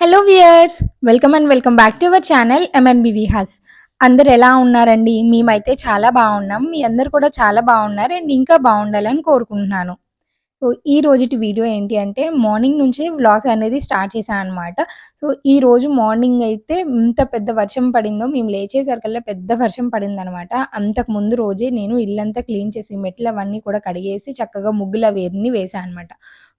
Hello viewers welcome and welcome back to our channel MNB Vihas అందరు ఎలా ఉన్నారండి? మేమైతే చాలా బాగున్నాం. మీ అందరు కూడా చాలా బాగున్నారు అండ్ ఇంకా బాగుండాలని కోరుకుంటున్నాను. సో ఈ రోజుటి వీడియో ఏంటి అంటే మార్నింగ్ నుంచే వ్లాగ్ అనేది స్టార్ట్ చేశాను అనమాట సో ఈ రోజు మార్నింగ్ అయితే ఇంత పెద్ద వర్షం పడిందో మేము లేచేసరికల్లా పెద్ద వర్షం పడింది అనమాట అంతకు ముందు రోజే నేను ఇల్లంతా క్లీన్ చేసి మెట్లు అవన్నీ కూడా కడిగేసి చక్కగా ముగ్గులు అవన్నీ వేసాను అనమాట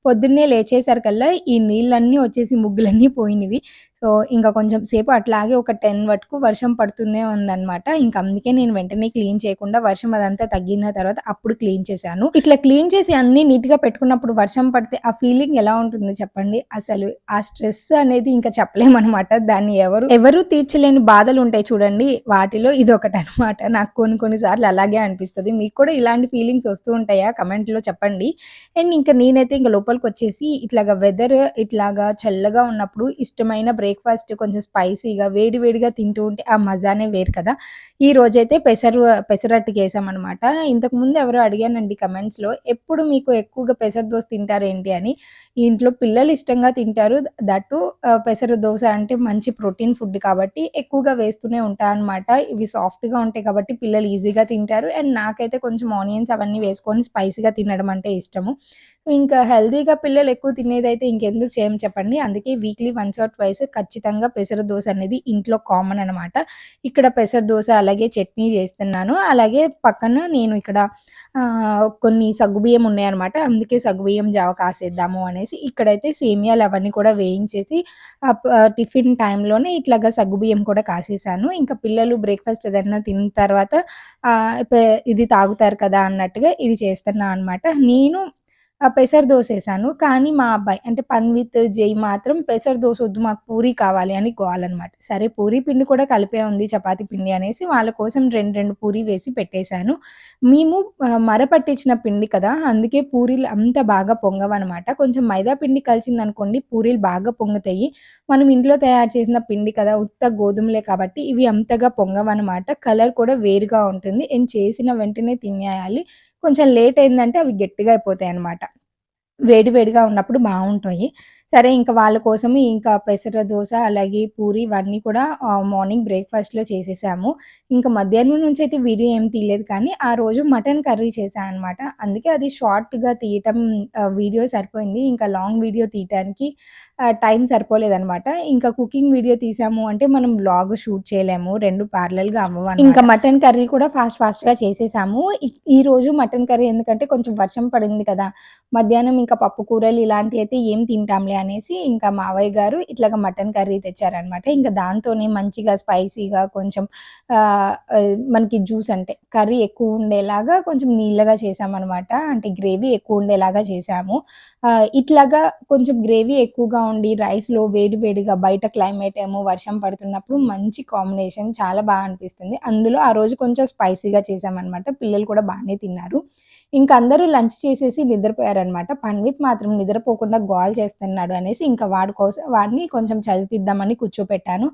పొద్దున్నే లేచేసరికల్లా ఈ నీళ్ళన్నీ వచ్చేసి ముగ్గులన్నీ పోయినవి. సో ఇంకా కొంచెం సేపు అట్లాగే ఒక టెన్ వరకు వర్షం పడుతూనే ఉందన్నమాట. ఇంకా అందుకే నేను వెంటనే క్లీన్ చేయకుండా వర్షం అదంతా తగ్గిన తర్వాత అప్పుడు క్లీన్ చేశాను. ఇట్లా క్లీన్ చేసి అన్ని నీట్గా పెట్టుకున్నప్పుడు వర్షం పడితే ఆ ఫీలింగ్ ఎలా ఉంటుంది చెప్పండి? అసలు ఆ స్ట్రెస్ అనేది ఇంకా చెప్పలేమన్నమాట. దాన్ని ఎవరు ఎవరు తీర్చలేని బాధలు ఉంటాయి చూడండి. వాటిలో ఇది ఒకటి అనమాట నాకు కొన్ని కొన్నిసార్లు అలాగే అనిపిస్తుంది. మీకు కూడా ఇలాంటి ఫీలింగ్స్ వస్తూ ఉంటాయా? కమెంట్లో చెప్పండి. అండ్ ఇంకా నేనైతే ఇంకా లోపలికి వచ్చేసి ఇట్లాగా వెదర్ ఇట్లాగా చల్లగా ఉన్నప్పుడు ఇష్టమైన బ్రేక్ బ్రేక్ఫాస్ట్ కొంచెం స్పైసీగా వేడివేడిగా తింటూ ఉంటే ఆ మజానే వేరు కదా. ఈ రోజైతే పెసరు పెసరట్టు చేసామన్నమాట ఇంతకు ముందు ఎవరో అడిగానండి కమెంట్స్లో ఎప్పుడు మీకు ఎక్కువగా పెసర దోశ తింటారేంటి? అని. ఇంట్లో పిల్లలు ఇష్టంగా తింటారు. దట్టు పెసర దోశ అంటే మంచి ప్రోటీన్ ఫుడ్ కాబట్టి ఎక్కువగా వేస్తూనే ఉంటా అనమాట ఇవి సాఫ్ట్గా ఉంటాయి కాబట్టి పిల్లలు ఈజీగా తింటారు. అండ్ నాకైతే కొంచెం ఆనియన్స్ అవన్నీ వేసుకొని స్పైసీగా తినడం అంటే ఇష్టము. ఇంకా హెల్తీగా పిల్లలు ఎక్కువ తినేదైతే ఇంకెందుకు చేయం చెప్పండి. అందుకే వీక్లీ వన్స్ ఆర్ ట్వైస్ ఖచ్చితంగా పెసర దోశ అనేది ఇంట్లో కామన్ అనమాట ఇక్కడ పెసర దోశ అలాగే చట్నీ చేస్తున్నాను. అలాగే పక్కన నేను ఇక్కడ కొన్ని సగ్గుబియ్యం ఉన్నాయన్నమాట. అందుకే సగ్గుబియ్యం జావ కాసేద్దాము అనేసి ఇక్కడైతే సేమియాలు అవన్నీ కూడా వేయించేసి టిఫిన్ టైంలోనే ఇట్లాగా సగ్గుబియ్యం కూడా కాసేసాను. ఇంకా పిల్లలు బ్రేక్ఫాస్ట్ ఏదైనా తిన్న తర్వాత ఇది తాగుతారు కదా అన్నట్టుగా ఇది చేస్తున్నా అనమాట నేను పెసర దోశ వేసాను కానీ మా అబ్బాయి అంటే పన్ విత్ జై మాత్రం పెసర దోశ వద్దు మాకు పూరి కావాలి అని గోవాలన్నమాట సరే పూరి పిండి కూడా కలిపే ఉంది చపాతీ పిండి అనేసి వాళ్ళ కోసం రెండు రెండు పూరి వేసి పెట్టేశాను. మేము మర పట్టించిన పిండి కదా అందుకే పూరీలు అంత బాగా పొంగవన్నమాట కొంచెం మైదా పిండి కలిసింది అనుకోండి పూరీలు బాగా పొంగుతాయి. మనం ఇంట్లో తయారు చేసిన పిండి కదా ఉత్త గోధుమలే కాబట్టి ఇవి అంతగా పొంగవన్నమాట కలర్ కూడా వేరుగా ఉంటుంది. ఏం చేసిన వెంటనే తినేయాలి. కొంచెం లేట్ అయిందంటే అవి గట్టిగా అయిపోతాయి అనమాట వేడి వేడిగా ఉన్నప్పుడు బాగుంటాయి. సరే ఇంకా వాళ్ళ కోసం ఇంకా పెసర దోశ అలాగే పూరి ఇవన్నీ కూడా మార్నింగ్ బ్రేక్ఫాస్ట్లో చేసేసాము. ఇంకా మధ్యాహ్నం నుంచి అయితే వీడియో ఏం తీయలేదు కానీ ఆ రోజు మటన్ కర్రీ చేశాను అనమాట అందుకే అది షార్ట్గా తీయటం వీడియో సరిపోయింది. ఇంకా లాంగ్ వీడియో తీయటానికి టైం సరిపోలేదనమాట ఇంకా కుకింగ్ వీడియో తీసాము అంటే మనం బ్లాగ్ షూట్ చేయలేము. రెండు ప్యారలల్గా అవ్వవు ఇంకా మటన్ కర్రీ కూడా ఫాస్ట్ ఫాస్ట్గా చేసేసాము. ఈ రోజు మటన్ కర్రీ ఎందుకంటే కొంచెం వర్షం పడింది కదా. మధ్యాహ్నం ఇంకా పప్పు కూరలు ఇలాంటివి అయితే ఏం తింటాంలే అనేసి ఇంకా మావయ్య గారు ఇట్లా మటన్ కర్రీ తెచ్చారనమాట ఇంకా దాంతోనే మంచిగా స్పైసీగా కొంచెం మనకి జ్యూస్ అంటే కర్రీ ఎక్కువ ఉండేలాగా కొంచెం నీళ్ళగా చేసామన్నమాట. అంటే గ్రేవీ ఎక్కువ ఉండేలాగా చేసాము. ఇట్లాగా కొంచెం గ్రేవీ ఎక్కువగా ఉండి రైస్లో వేడి వేడిగా బయట క్లైమేట్ ఏమో వర్షం పడుతున్నప్పుడు మంచి కాంబినేషన్ చాలా బాగా అనిపిస్తుంది. అందులో ఆ రోజు కొంచెం స్పైసీగా చేసామన్నమాట పిల్లలు కూడా బాగానే తిన్నారు. ఇంకా అందరూ లంచ్ చేసేసి నిద్రపోయారనమాట పండిత్ మాత్రం నిద్రపోకుండా గోల్ చేస్తున్నాడు అనేసి ఇంకా వాడి కోసం వాడిని కొంచెం చదివిద్దామని కూర్చోపెట్టాను.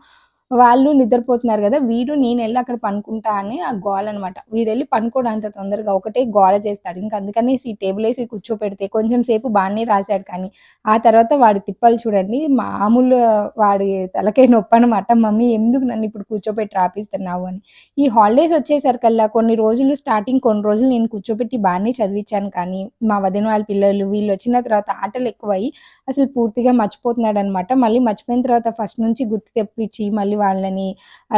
వాళ్ళు నిద్రపోతున్నారు కదా వీడు నేను వెళ్ళి అక్కడ పనుకుంటా అని ఆ గోల అనమాట వీడు వెళ్ళి పనుకోవడం అంత తొందరగా ఒకటే గోల చేస్తాడు. ఇంకా అందుకనేసి టేబుల్ వేసి కూర్చోపెడితే కొంచెం సేపు బాగానే రాశాడు కానీ ఆ తర్వాత వాడి తిప్పలు చూడండి మామూలు వాడి తలకే నొప్పి అనమాట మమ్మీ ఎందుకు నన్ను ఇప్పుడు కూర్చోపెట్టి రాపిస్తున్నావు? అని. ఈ హాలిడేస్ వచ్చేసరికల్లా కొన్ని రోజులు స్టార్టింగ్ కొన్ని రోజులు నేను కూర్చోపెట్టి బాగానే చదివించాను కానీ మా వదిన వాళ్ళ పిల్లలు వీళ్ళు వచ్చిన తర్వాత ఆటలు ఎక్కువయ్యి అసలు పూర్తిగా మర్చిపోతున్నాడు అనమాట మళ్ళీ మర్చిపోయిన తర్వాత ఫస్ట్ నుంచి గుర్తు తెప్పించి మళ్ళీ వాళ్ళని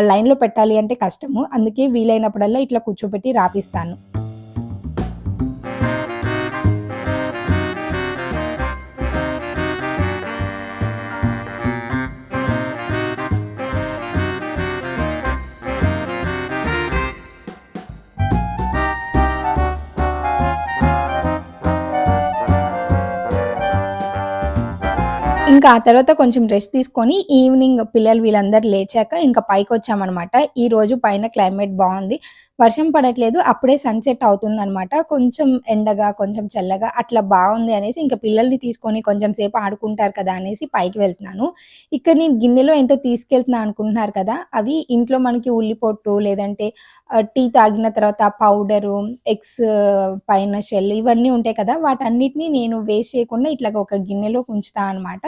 లైన్లో పెట్టాలి అంటే కష్టము. అందుకే వీలైనప్పుడల్లా ఇట్లా కూర్చోబెట్టి రాపిస్తాను. ఇంకా ఆ తర్వాత కొంచెం రెస్ట్ తీసుకొని ఈవినింగ్ పిల్లలు వీళ్ళందరూ లేచాక ఇంకా పైకి వచ్చామన్నమాట ఈ రోజు పైన క్లైమేట్ బాగుంది. వర్షం పడట్లేదు అప్పుడే సన్సెట్ అవుతుందనమాట కొంచెం ఎండగా కొంచెం చల్లగా అట్లా బాగుంది అనేసి ఇంకా పిల్లల్ని తీసుకొని కొంచెం సేపు ఆడుకుంటారు కదా అనేసి పైకి వెళ్తున్నాను. ఇక్కడ నేను గిన్నెలో ఏంటో తీసుకెళ్తున్నా అనుకుంటున్నారు కదా అవి ఇంట్లో మనకి ఉల్లిపొట్టు లేదంటే టీ తాగిన తర్వాత పౌడరు ఎగ్స్ పైన షెల్ ఇవన్నీ ఉంటాయి కదా వాటన్నిటిని నేను వేస్ట్ చేయకుండా ఇట్లా ఒక గిన్నెలో ఉంచుతా అనమాట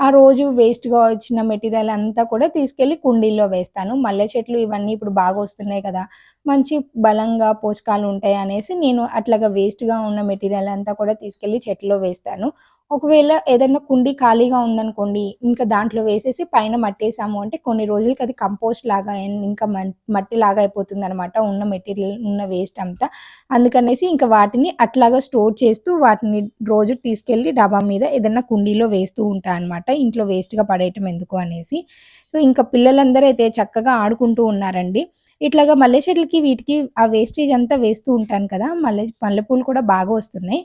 ఆ రోజు వేస్ట్‌గా వచ్చిన మెటీరియల్ అంతా కూడా తీసుకెళ్ళి కుండీల్లో వేస్తాను. మల్లె చెట్లు ఇవన్నీ ఇప్పుడు బాగా వస్తున్నాయి కదా! మంచి బలంగా పోషకాలు ఉంటాయి అనేసి నేను అట్లాగా వేస్ట్‌గా ఉన్న మెటీరియల్ అంతా కూడా తీసుకెళ్ళి చెట్లో వేస్తాను. ఒకవేళ ఏదైనా కుండీ ఖాళీగా ఉందనుకోండి, ఇంకా దాంట్లో వేసేసి పైన మట్టేసాము అంటే కొన్ని రోజులకి అది కంపోస్ట్ లాగా ఇంకా ఇంకా లాగా అయిపోతుంది అనమాట ఉన్న మెటీరియల్ ఉన్న వేస్ట్ అంతా. అందుకనేసి ఇంకా వాటిని అట్లాగా స్టోర్ చేస్తూ వాటిని రోజు తీసుకెళ్ళి డబ్బా మీద ఏదన్నా కుండీలో వేస్తూ ఉంటా అనమాట. ఇంట్లో వేస్ట్‌గా పడేయటం ఎందుకు అనేసి. సో, ఇంకా పిల్లలందరూ అయితే చక్కగా ఆడుకుంటూ ఉన్నారండి. ఇట్లాగా మల్లె చెట్లకి వీటికి ఆ వేస్టేజ్ అంతా వేస్తూ ఉంటాను కదా! మల్లె మల్లెపూలు కూడా బాగా వస్తున్నాయి.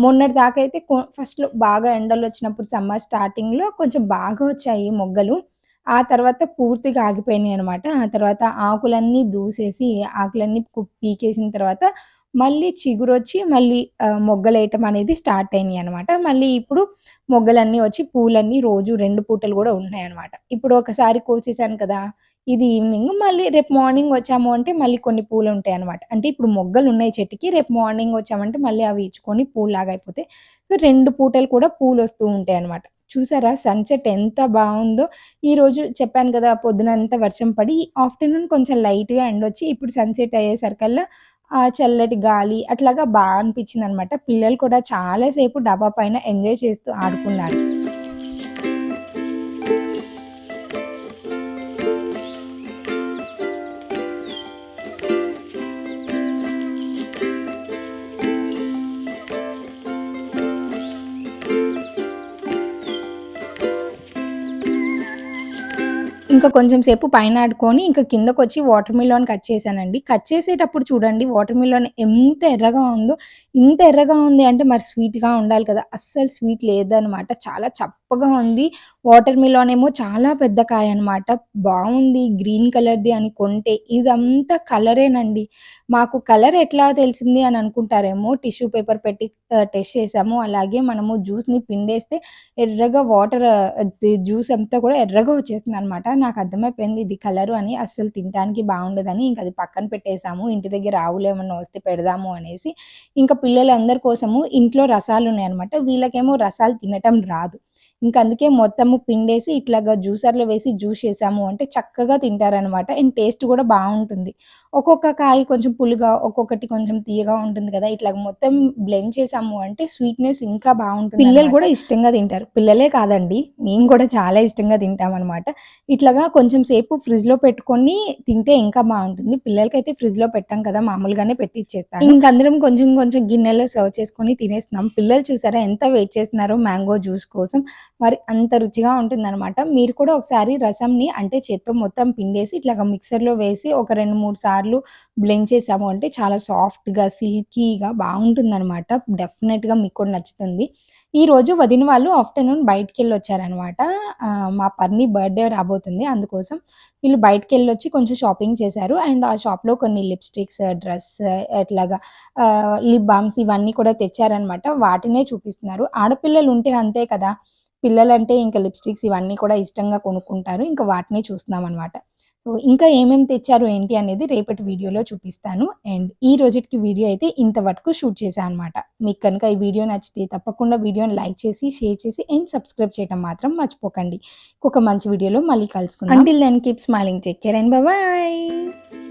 మొన్నటి దాకా అయితే ఫస్ట్‌లో బాగా ఎండలొచ్చినప్పుడు సమ్మర్ స్టార్టింగ్‌లో కొంచెం బాగా వచ్చాయి మొగ్గలు. ఆ తర్వాత పూర్తిగా ఆగిపోయినాయనమాట. ఆ తర్వాత ఆకులన్నీ దూసేసి ఆకులన్నీ పీకేసిన తర్వాత మళ్ళీ చిగురొచ్చి మళ్ళీ మొగ్గలేయటం అనేది స్టార్ట్ అయినాయి అనమాట మళ్ళీ ఇప్పుడు మొగ్గలన్నీ వచ్చి పూలన్నీ రోజు రెండు పూటలు కూడా ఉన్నాయి అనమాట ఇప్పుడు ఒకసారి కోసేసాను కదా! ఇది ఈవినింగ్ మళ్ళీ రేపు మార్నింగ్ వచ్చాము అంటే మళ్ళీ కొన్ని పూలు ఉంటాయి అనమాట అంటే ఇప్పుడు మొగ్గలు ఉన్నాయి చెట్టుకి. రేపు మార్నింగ్ వచ్చామంటే మళ్ళీ అవి ఇచ్చుకొని పూల్లాగా అయిపోతాయి. సో, రెండు పూటలు కూడా పూలు వస్తూ ఉంటాయి అనమాట చూసారా సన్‌సెట్ ఎంత బాగుందో ఈరోజు చెప్పాను కదా! పొద్దునంతా వర్షం పడి ఆఫ్టర్‌నూన్ కొంచెం లైట్‌గా వచ్చి ఇప్పుడు సన్‌సెట్ అయ్యేసరికల్లా ఆ చల్లటి గాలి అట్లాగా బాగా అనిపించింది అనమాట పిల్లలు కూడా చాలా సేపు డబ్బా పైన ఎంజాయ్ చేస్తూ ఆడుకున్నారు. ఇంకా కొంచెం సేపు పైన ఆడుకొని, ఇంక కిందకొచ్చి వాటర్ మిలోన్ కట్ చేశానండి. కట్ చేసేటప్పుడు చూడండి వాటర్ మిలోన్ ఎంత ఎర్రగా ఉందో. ఇంత ఎర్రగా ఉంది అంటే మరి స్వీట్‌గా ఉండాలి కదా! అస్సలు స్వీట్ లేదనమాట. చాలా చప్పగా ఉంది. వాటర్ మిలోన్ ఏమో చాలా పెద్ద కాయ అనమాట బాగుంది గ్రీన్ కలర్‌ది అని కొంటే, ఇదంతా కలరేనండి. మాకు కలర్ ఎట్లా తెలిసింది అని అనుకుంటారేమో టిష్యూ పేపర్ పెట్టి టెస్ట్ చేసాము. అలాగే మనము జ్యూస్‌ని పిండేస్తే ఎర్రగా వాటర్ జ్యూస్ అంతా కూడా ఎర్రగా వచ్చేసిందనమాట. నాకు అర్థమైపోయింది ఇది కలరు అని. అస్సలు తినడానికి బాగుండదని ఇంక అది పక్కన పెట్టేసాము. ఇంటి దగ్గర ఆవులేమన్నా వస్తే పెడదాము అనేసి. ఇంకా పిల్లలందరి కోసము ఇంట్లో రసాలున్నాయనమాట. వీళ్ళకేమో రసాలు తినటం రాదు. ఇంక అందుకే మొత్తము పిండేసి ఇట్లాగా జ్యూసర్‌లో వేసి జ్యూస్ చేసాము అంటే చక్కగా తింటారనమాట. అండ్ టేస్ట్ కూడా బావుంటుంది. ఒక్కొక్క కాయ కొంచెం పుల్లగా, ఒక్కొక్కటి కొంచెం తియ్యగా ఉంటుంది కదా! ఇట్లాగ మొత్తం బ్లెండ్ చేసాము అంటే స్వీట్‌నెస్ ఇంకా బావుంటుందనమాట. పిల్లలు కూడా ఇష్టంగా తింటారు. పిల్లలే కాదండి మేము కూడా చాలా ఇష్టంగా తింటామనమాట. ఇట్లాగా కొంచెం సేపు ఫ్రిడ్జ్‌లో పెట్టుకొని తింటే ఇంకా బావుంటుంది. పిల్లలకైతే ఫ్రిడ్జ్‌లో పెట్టం కదా! మామూలుగానే పెట్టి ఇచ్చేస్తాను. ఇంక అందరం కొంచెం కొంచెం గిన్నెలో సర్వ్ చేసుకొని తినేస్తున్నాం. పిల్లలు చూసారా ఎంత వెయిట్ చేస్తున్నారో మ్యాంగో జ్యూస్ కోసం. మరి అంత రుచిగా ఉంటుందనమాట. మీరు కూడా ఒకసారి రసంని అంటే చేత్తో మొత్తం పిండేసి ఇట్లాగా మిక్సర్‌లో వేసి ఒక 2, 3 సార్లు బ్లెండ్ చేసాము అంటే చాలా సాఫ్ట్‌గా, సిల్కీగా బావుంటుందనమాట. డెఫినెట్‌గా మీకు కూడా నచ్చుతుంది. ఈరోజు వదిన వాళ్ళు ఆఫ్టర్‌నూన్ బయటకెళ్ళి వచ్చారనమాట మా పర్ని బర్త్‌డే రాబోతుంది. అందుకోసం వీళ్ళు బయటికెళ్ళొచ్చి కొంచెం షాపింగ్ చేశారు. అండ్ ఆ షాప్‌లో కొన్ని లిప్‌స్టిక్స్, డ్రెస్ ఇట్లాగా లిప్ బామ్స్ ఇవన్నీ కూడా తెచ్చారనమాట. వాటినే చూపిస్తున్నారు. ఆడపిల్లలు ఉంటే అంతే కదా! పిల్లలంటే ఇంకా లిప్‌స్టిక్స్ ఇవన్నీ కూడా ఇష్టంగా కొనుక్కుంటారు. ఇంక వాటినే చూస్తున్నామనమాట. సో, ఇంకా ఏమేమి తెచ్చారు ఏంటి అనేది రేపటి వీడియోలో చూపిస్తాను. అండ్ ఈ రోజుటికి వీడియో అయితే ఇంత వరకు షూట్ చేశాను అనమాట. మీకు కనుక ఈ వీడియో నచ్చితే తప్పకుండా వీడియోని లైక్ చేసి, షేర్ చేసి అండ్ సబ్స్క్రైబ్ చేయడం మాత్రం మర్చిపోకండి. ఒక మంచి వీడియోలో మళ్ళీ కలుసుకుందాం. Until then keep smiling. Take care and bye